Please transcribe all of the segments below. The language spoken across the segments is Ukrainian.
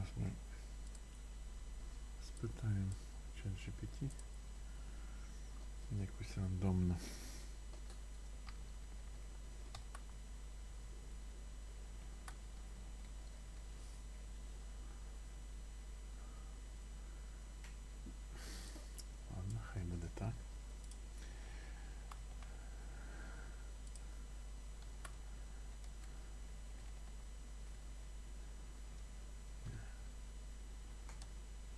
Зараз ми спитаємо чат GPT. Якусь рандомну. Ладно, хай буде так.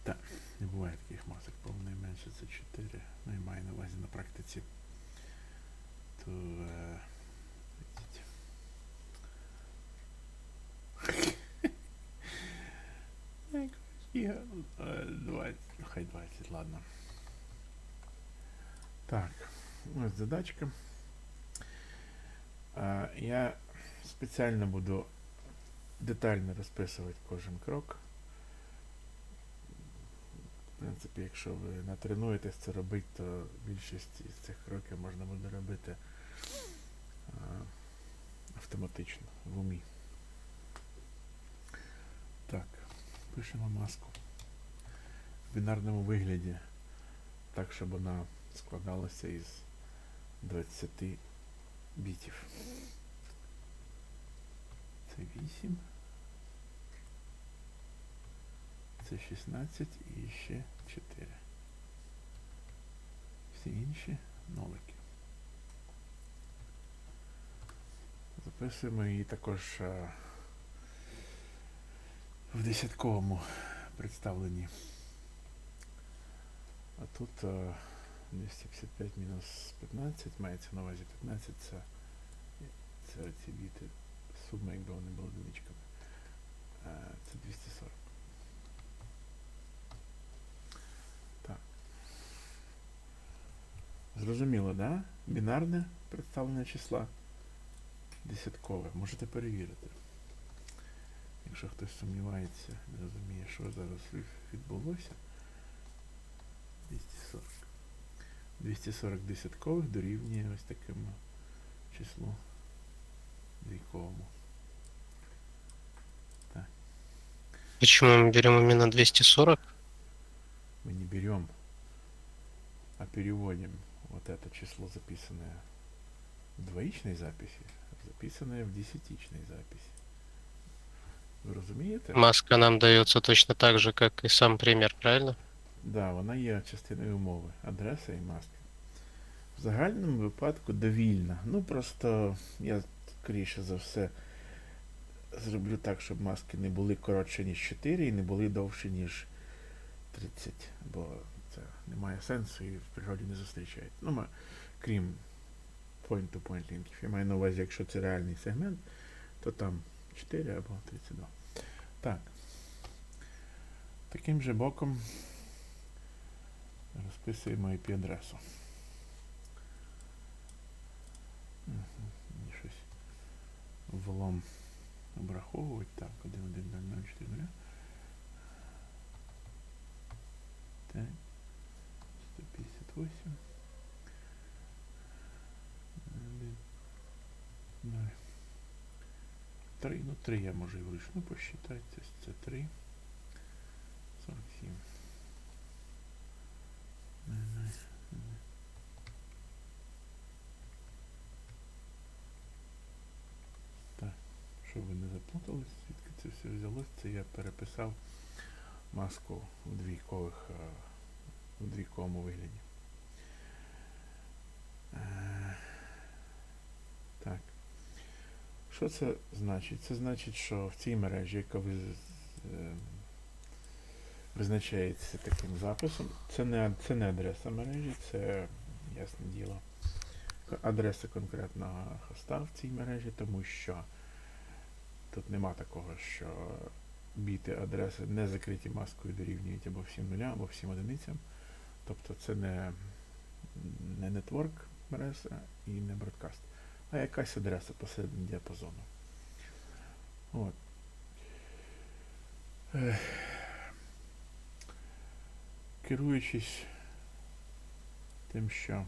Так, не буває таких масок, по-моєму, найменше це 4. Ну і маю на увазі на практиці. То е, е, 20, хай 20, ладно. Так, ось задачка. А, я спеціально буду детально розписувати кожен крок. Принципі, якщо ви натренуєтесь це робити, то більшість із цих кроків можна буде робити а, автоматично в умі. Так, пишемо маску в бінарному вигляді, так, щоб вона складалася із 20 бітів. Це 8. Це 16 і ще 4. Всі інші нолики. Записуємо її також а, в десятковому представленні. А тут 255 мінус 15, мається на увазі 15, це, це ці біти, сума, якби вони були одиничками. Це 240. Зрозуміло, да? Бінарне представлення числа. Десяткове. Можете перевірити. Якщо хтось сумнівається, не розуміє, що зараз відбулося. 240. 240 десяткових дорівнює ось такому числу двійковому. Почему мы берем именно 240? Мы не берем, а переводим вот это число, записанное в двоичной записи, в записанное в десятичной записи. Ви розумієте? Маска нам дается точно так же, как и сам пример, правильно? Да, вона є частиною умови. Адреса і маска. В загальному випадку довільна. Ну просто я скоріше за все зроблю так, щоб маски не були коротше, ніж 4 і не були довше, ніж 30. Бо це не має сенсу і в природі не зустрічають. Ну, крім point-to-point лінків. Я маю на увазі, якщо це реальний сегмент, то там 4 або 32. Так. Таким же боком розписуємо IP-адресу. Щось влом обраховують. Так, 1.1.0.0.4.0. Так. 158. Один. Ноль. Три. Ну, три я можу і вручну посчитати. Це, це три. 47. Ноль, ноль, ноль. Так, щоб ви не заплутались, звідки це все взялось, це я переписав маску у двійкових, е, у двійковому вигляді. Е, Так. Що це значить? Це значить, що в цій мережі, яка е, визначається таким записом, це не, це не адреса мережі, це ясне діло. Адреса конкретного хоста в цій мережі, тому що тут нема такого, що біти адреси не закриті маскою дорівнюють або всім нулям, або всім одиницям. Тобто це не, не нетворк мережа і не бродкаст, а якась адреса посередині діапазону. От. Керуючись тим, що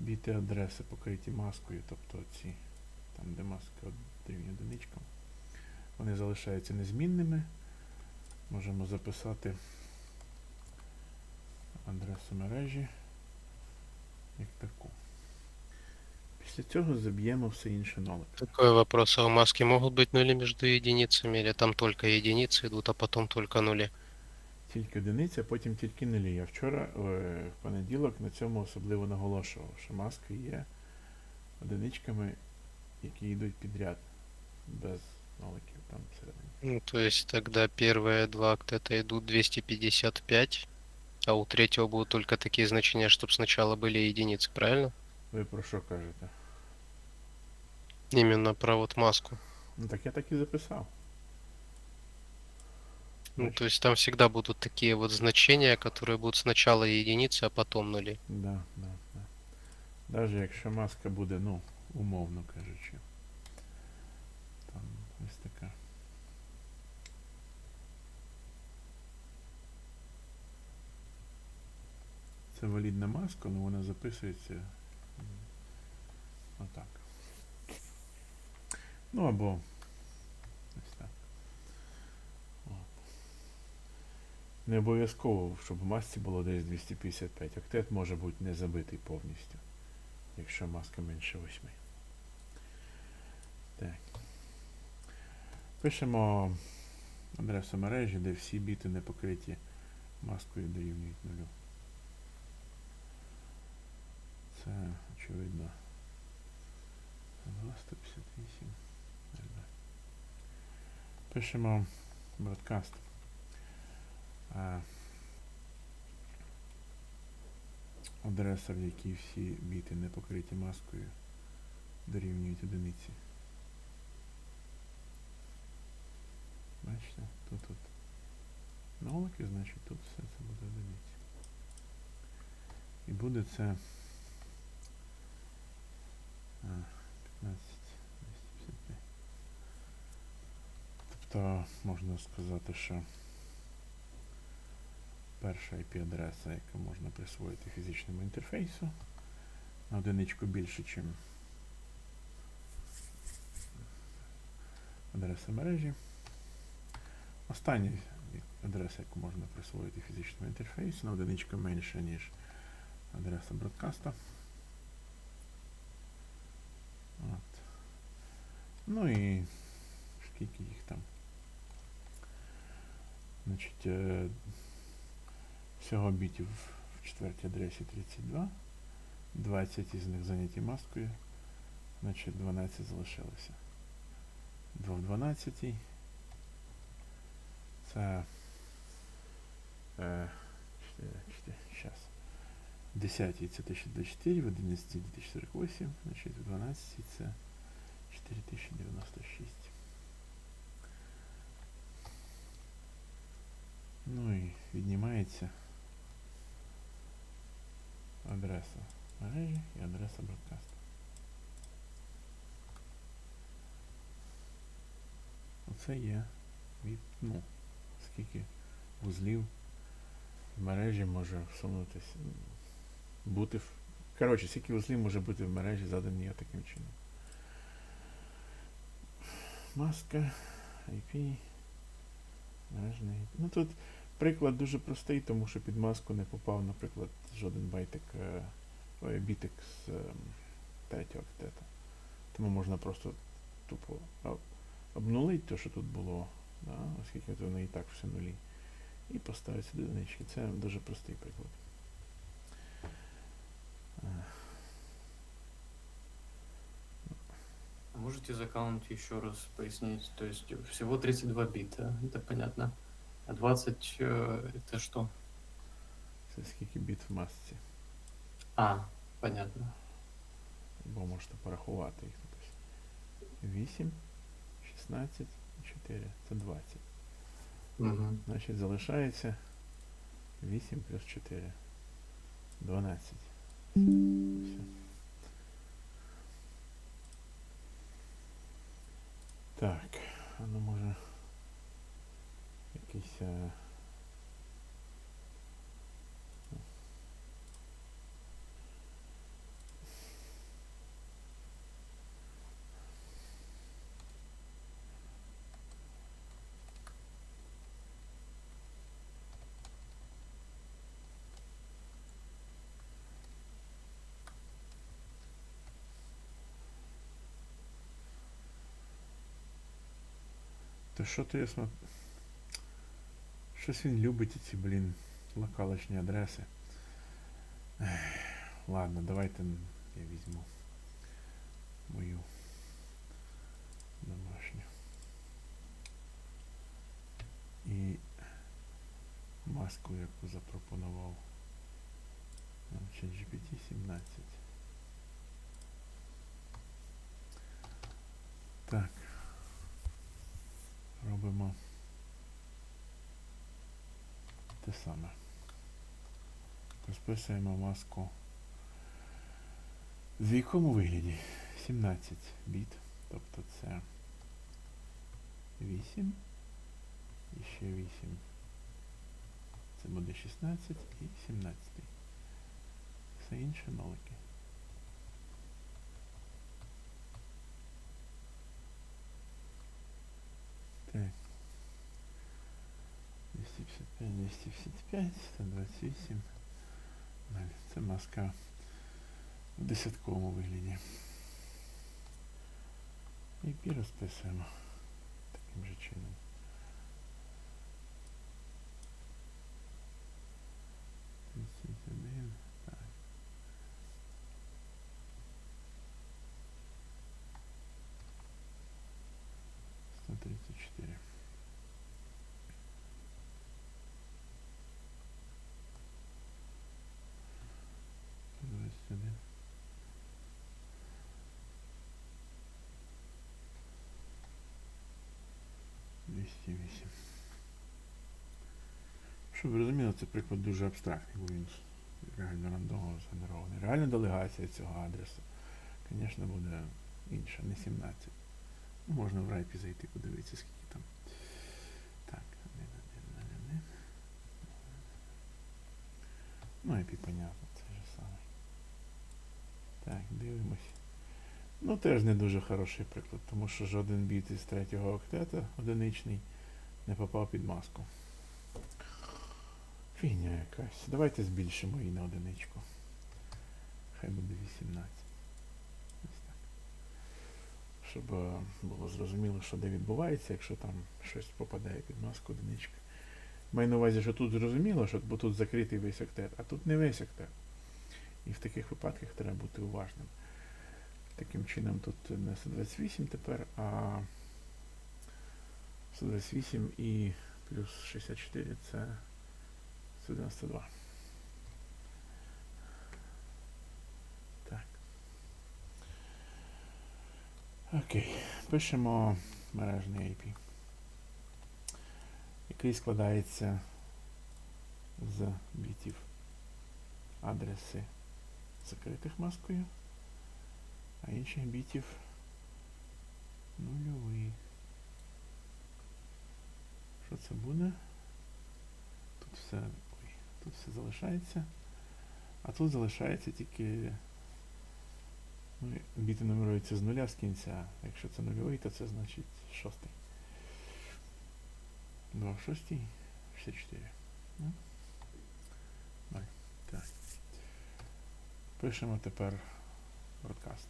біти адреси покриті маскою, тобто ці, там де маска дорівнює одиничкам, вони залишаються незмінними, Можемо записати адресу мережі як таку. Після цього заб'ємо все інше нолик. Такой вопрос, а у маски могут быть нули между единицами, или там только единицы идут, а потом только нули? Тільки одиниця, потім тільки нулі. Я вчора, е, в понеділок, на цьому особливо наголошував, що маски є одиничками, які йдуть підряд, без ноликів там всередині. Ну, то есть тогда первые два октета идут 255, а у третьего будут только такие значения, чтобы сначала были единицы, правильно? Ви про що кажете? Именно про вот маску. Ну так я так і записав. Ну, то есть там всегда будут такие вот значения, которые будут сначала единицы, а потом нули. Да, да, да. Навіть якщо маска буде, ну, умовно кажучи. Це валідна маска, але вона записується отак. Ну або ось так. От. Не обов'язково, щоб в масці було десь 255. Октет може бути не забитий повністю, якщо маска менше 8. Так. Пишемо адресу мережі, де всі біти не покриті маскою дорівнюють нулю. Це очевидно. 2, 158. РД. Пишемо broadcast. А, адреса, в якій всі біти не покриті маскою, дорівнюють одиниці. Бачите, тут тут нолики, значить тут все це буде одиниці. І буде це 15, 255. Тобто можна сказати, що перша IP-адреса, яка можна присвоїти фізичному інтерфейсу, на одиничку більше, ніж адреса мережі. Остання адреса, яку можна присвоїти фізичному інтерфейсу, на одиничку менше, ніж адреса бродкаста. От. Ну і скільки їх там. Значить, е, всього бітів в четвертій адресі 32. 20 із них зайняті маскою. Значить 12 залишилося. 2 в 12. Це е, 4, 4, щас. В 10 це 1024, в 11 2048, значить в 12 це 4096. Ну і віднімається адреса мережі і адреса бродкасту. Оце є від, ну, скільки вузлів в мережі може всунутися, бути в. Коротше, скільки вузлів може бути в мережі задані таким чином. Маска, IP, мережний. Ну тут приклад дуже простий, тому що під маску не попав, наприклад, жоден байтик, е, ой, бітик з ем, третього октета. Тому можна просто тупо обнулити те, що тут було, да, оскільки вони і так всі нулі. І поставити сюди одинички. Це дуже простий приклад. А Можете закаунт еще раз пояснить? То есть всего 32 бита, это понятно. А 20 э, это что? Це скільки біт в масці. А, понятно. Бо можете порахувати їх. Тобто 8, 16, 4. Це 20. Угу. Значить залишається 8 плюс 4. 12. Все. Так, ну може якийсь. То що то я смотрю? Щось він любить ці, блін, локалочні адреси. Ладно, давайте я візьму мою домашню. І маску, яку запропонував нам ChatGPT 17. Так. Робимо те саме. Розписуємо маску в якому вигляді? 17 біт. Тобто це 8 і ще 8. Це буде 16 і 17. Все інше нолики. Так. 255, 255, 128. Далі. Це маска в десятковому вигляді. І розписуємо таким же чином. Тридцять один, 8. Щоб розуміло, це приклад дуже абстрактний, бо він реально рандомно згенерований. Реальна делегація цього адресу, звісно, буде інша, не 17. Ну, можна в райпі зайти, подивитися, скільки там. Так, 1, 1, 1, 1. Ну, IP, понятно, це ж саме. Так, дивимось. Ну теж не дуже хороший приклад, тому що жоден біт із третього октета одиничний не попав під маску. Фігня якась. Давайте збільшимо її на одиничку. Хай буде 18. Ось так. Щоб е, було зрозуміло, що де відбувається, якщо там щось попадає під маску одинички. Маю на увазі, що тут зрозуміло, що бо тут закритий весь октет, а тут не весь октет. І в таких випадках треба бути уважним. Таким чином тут не 128 тепер, а 128 і плюс 64 це 192. Так. Окей. Пишемо мережний IP, який складається з бітів адреси закритих маскою, а інших бітів нульовий. Що це буде? Тут все, ой, тут все залишається. А тут залишається тільки ну, біти нумеруються з нуля з кінця. Якщо це нульовий, то це значить шостий. 2 в шостій, 64. Ну. Так. Пишемо тепер бродкаст.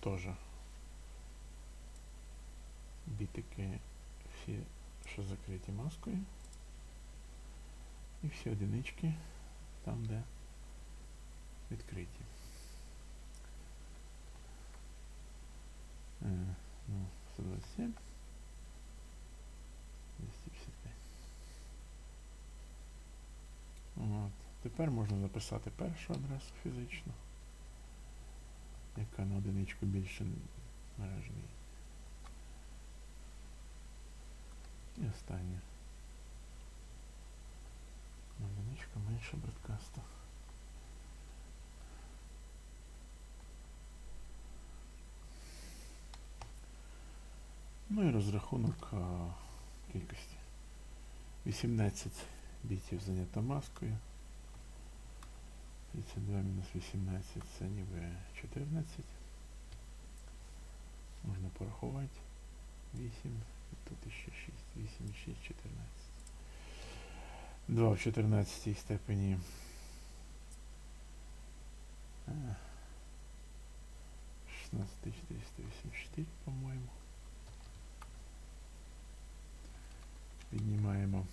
Тоже бітики всі, що закриті маскою. І всі одинички там, де відкриті. Е, ну, 127. 255. От. Тепер можна записати першу адресу фізично, яка на одиничку більше мережний. І останнє. На одиничку менше бродкасту. Ну і розрахунок а, кількості. 18 бітів зайнято маскою. 32 мінус 18 це ніби 14. Можна порахувати. 8. І тут ще 6. 8, 6, 14. 2 в 14 степені. Е, 16484, по-моєму. Віднімаємо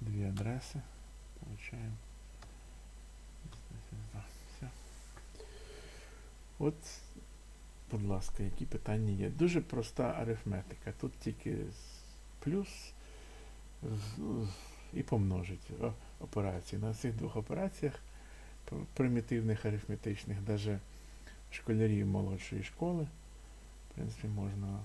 дві адреси. Получаємо. Все. От, будь ласка, які питання є? Дуже проста арифметика. Тут тільки з- плюс з- і помножить о- операції. На цих двох операціях п- примітивних арифметичних, навіть школярів молодшої школи, в принципі, можна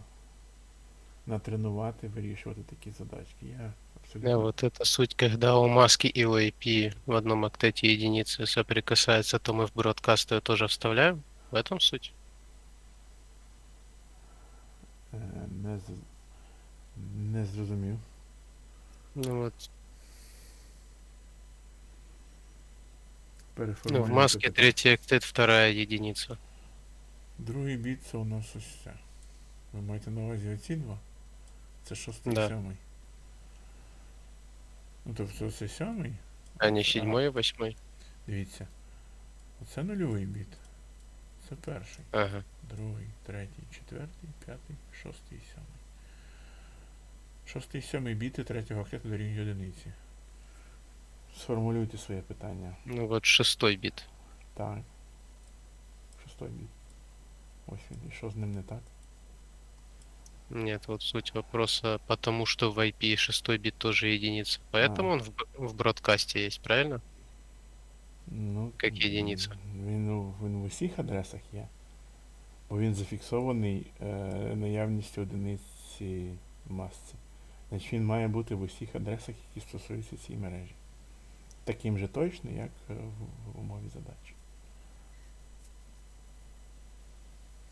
натренувати, вирішувати такі задачки. Я абсолютно Да, вот это суть, когда у маски и у IP в одном октете единицы соприкасаются, то мы в бродкаст ее тоже вставляем. В этом суть. е, не, з- не зрозумів. Ну вот, ну, Переформулюйте в маске питання. третий октет, вторая единица. Другий біт це у нас ось це. Ви маєте на увазі оці два? Це шостий Да. сьомий. Ну тобто це сьомий. А не Ага. седьмой и восьмой. Дивіться. Оце нульовий біт. Це перший, Ага. другий, третій, четвертий, п'ятий, шостий, сьомий. Шостий, сьомий біти третього октету дорівнює одиниці. Сформулюйте своє питання. Ну вот шестой бит. Так. Шостой біт. Ось він. І що з ним не так? Нет, вот суть вопроса, потому что в IP шестой бит тоже единица. Поэтому А. он в, б- в бродкасте есть, правильно? Ну, Як єдиниця. Він, він в усіх адресах є. Бо він зафіксований е, наявністю одиниці масці. Значить він має бути в усіх адресах, які стосуються цієї мережі. Таким же точно, як е, в, в умові задачі.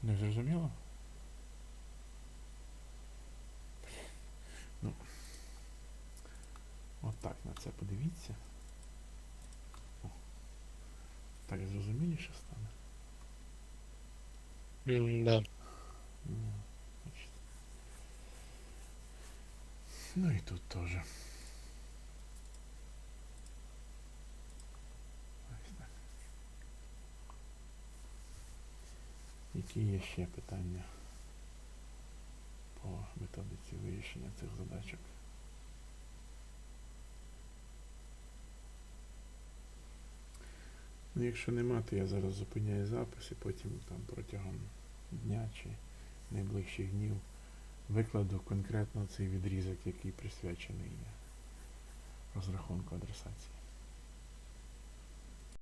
Не зрозуміло? Ну. Отак на це подивіться. Так зрозуміліше стане. М, Да. Ну. Ну і тут теж. Ось так. Які є ще питання по методиці вирішення цих задачок? Ну, якщо нема, то я зараз зупиняю запис і потім там протягом дня чи найближчих днів викладу конкретно цей відрізок, який присвячений розрахунку адресації.